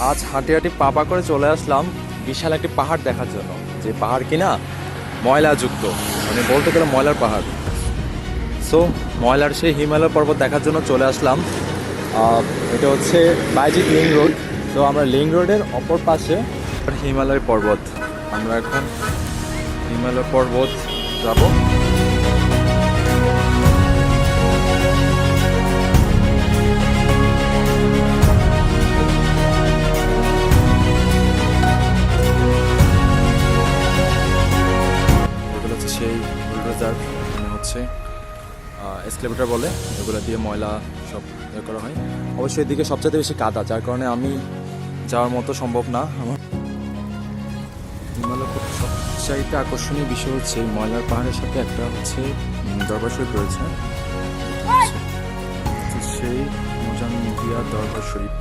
আজ হাঁটি হাঁটি পাপা করে চলে আসলাম বিশাল একটি পাহাড় দেখার জন্য। যে পাহাড় কিনা? ময়লাযুক্ত। মানে বলতে গেলে ময়লার পাহাড়। সো ময়লার সেই হিমালয় পর্বত দেখার জন্য চলে আসলাম। এটা হচ্ছে বাইজিৎ লিং রোড। তো আমরা লিং রোডের অপর পাশে হিমালয় পর্বত। আমরা এখন হিমালয় পর্বত যাব। হচ্ছে এসকেলেটার বলে, এগুলো দিয়ে ময়লা সব ইয়ে করা হয়। অবশ্যই এদিকে সবচেয়ে বেশি কাদা, যার কারণে আমি যাওয়ার মতো সম্ভব না। আমার হিমালয় সবচাইতে আকর্ষণীয় বিষয় হচ্ছে ময়লার পাহাড়ের সাথে একটা হচ্ছে দরবার রয়েছে। সেই মোজাম্বিয়া দরবার শরীফ।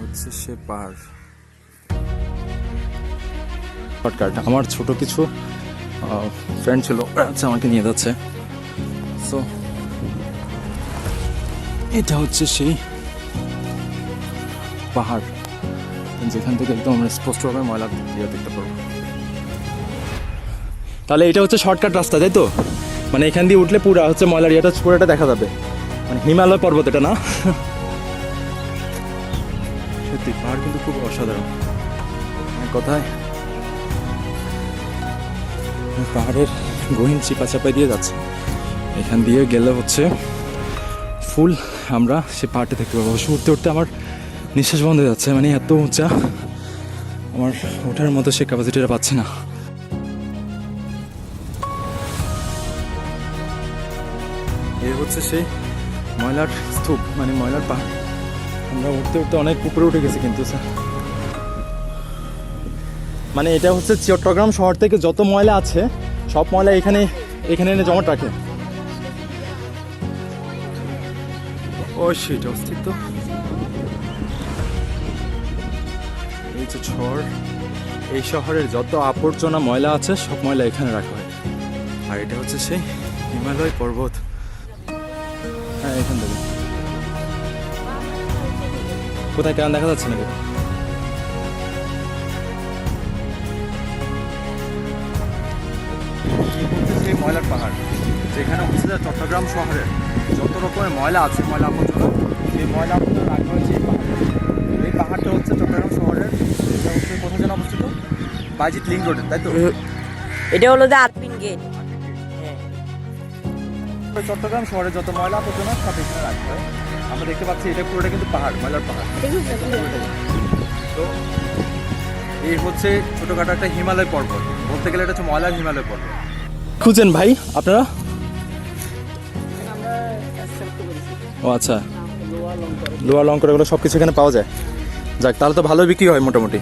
হচ্ছে সে পাহাড়। আমার ছোট কিছু ফ্রেন্ড ছিল হচ্ছে আমাকে নিয়ে যাচ্ছে। সো এটা হচ্ছে সেই পাহাড়, যেখান থেকে একদম আমরা স্পষ্টভাবে ময়লা দিয়ে দেখতে পারব তাহলে এটা হচ্ছে শর্টকাট রাস্তা, তাই তো? মানে এখান দিয়ে উঠলে পুরা হচ্ছে ময়লার ইয়েটা, পুরোটা দেখা যাবে। মানে হিমালয় পর্বত এটা, না? সত্যি, পাহাড় কিন্তু খুব অসাধারণ। কথায় পাহাড়ের গহীন চিপা চাপাই দিয়ে যাচ্ছে। এখান দিয়ে গেলে হচ্ছে ফুল আমরা সে পাহাড়টা দেখতে পাবো। অবশ্য উঠতে উঠতে আমার নিঃশ্বাস বন্ধ হয়ে যাচ্ছে মানে এত উঁচা আমার ওঠার মতো সে ক্যাপাসিটিটা পাচ্ছি না। এ হচ্ছে সেই ময়লার স্তূপ মানে ময়লার পাহাড়। আমরা উঠতে উঠতে অনেক উপরে উঠে গেছি কিন্তু, স্যার। মানে এটা হচ্ছে চট্টগ্রাম শহর থেকে যত ময়লা আছে সব ময়লা এখানে এখানে এনে জমাট রাখে। ও অস্তিত্ব এই যে ঝড় এই শহরের যত আবর্জনা ময়লা আছে সব ময়লা এখানে রাখা হয়। আর এটা হচ্ছে সেই হিমালয় পর্বত। হ্যাঁ এখান থেকে। কোথায় কেন দেখা যাচ্ছে নাকি যে চট্টগ্রাম শহরের যত রকমের ময়লা আছে ময়লা আবর্জনা সেই ময়লা আবর্জনা রাখা হয়েছে এই পাহাড়ে। এই পাহাড়টা হচ্ছে চট্টগ্রাম শহরের এটা হচ্ছে কোথায় যেন অবস্থিত? বাইজিৎ লিঙ্ক রোডের তাই তো? এটা হলো যে আরপিন গেট। চট্টগ্রাম শহরে যত ময়লা আবর্জনা সব এখানে রাখা হয়। আমরা দেখতে পাচ্ছি এটা পুরোটা কিন্তু পাহাড় ময়লার পাহাড়। তো এই হচ্ছে ছোটখাটো একটা হিমালয় পর্বত। বলতে গেলে এটা হচ্ছে ময়লার হিমালয় পর্বত। খুঁজেন ভাই আপনারা? ও আচ্ছা। লোয়ার লঙ্কর এগুলো সব কিছু এখানে পাওয়া যায়? যাক তাহলে তো ভালো বিক্রি হয় মোটামুটি।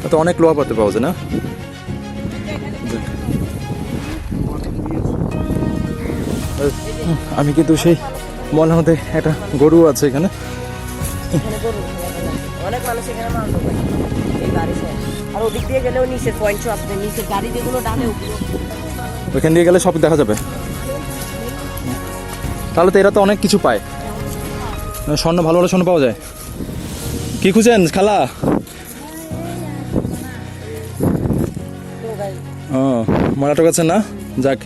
তা তো অনেক লোহা পাতে পাওয়া যায় না? আমি কিন্তু সেই মনের মধ্যে একটা গরু আছে এখানে। এখানে অনেক মানুষ এখানে আর ওদিক দিয়ে গেলেও পয়েন্ট গাড়ি যেগুলো ওইখান দিয়ে গেলে সব দেখা যাবে। তাহলে তো এরা তো অনেক কিছু পায়। মানে স্বর্ণ, ভালো ভালো স্বর্ণ পাওয়া যায়। কি খুঁজেন খালা? ও মরা টোকাচ্ছেন না? যাক।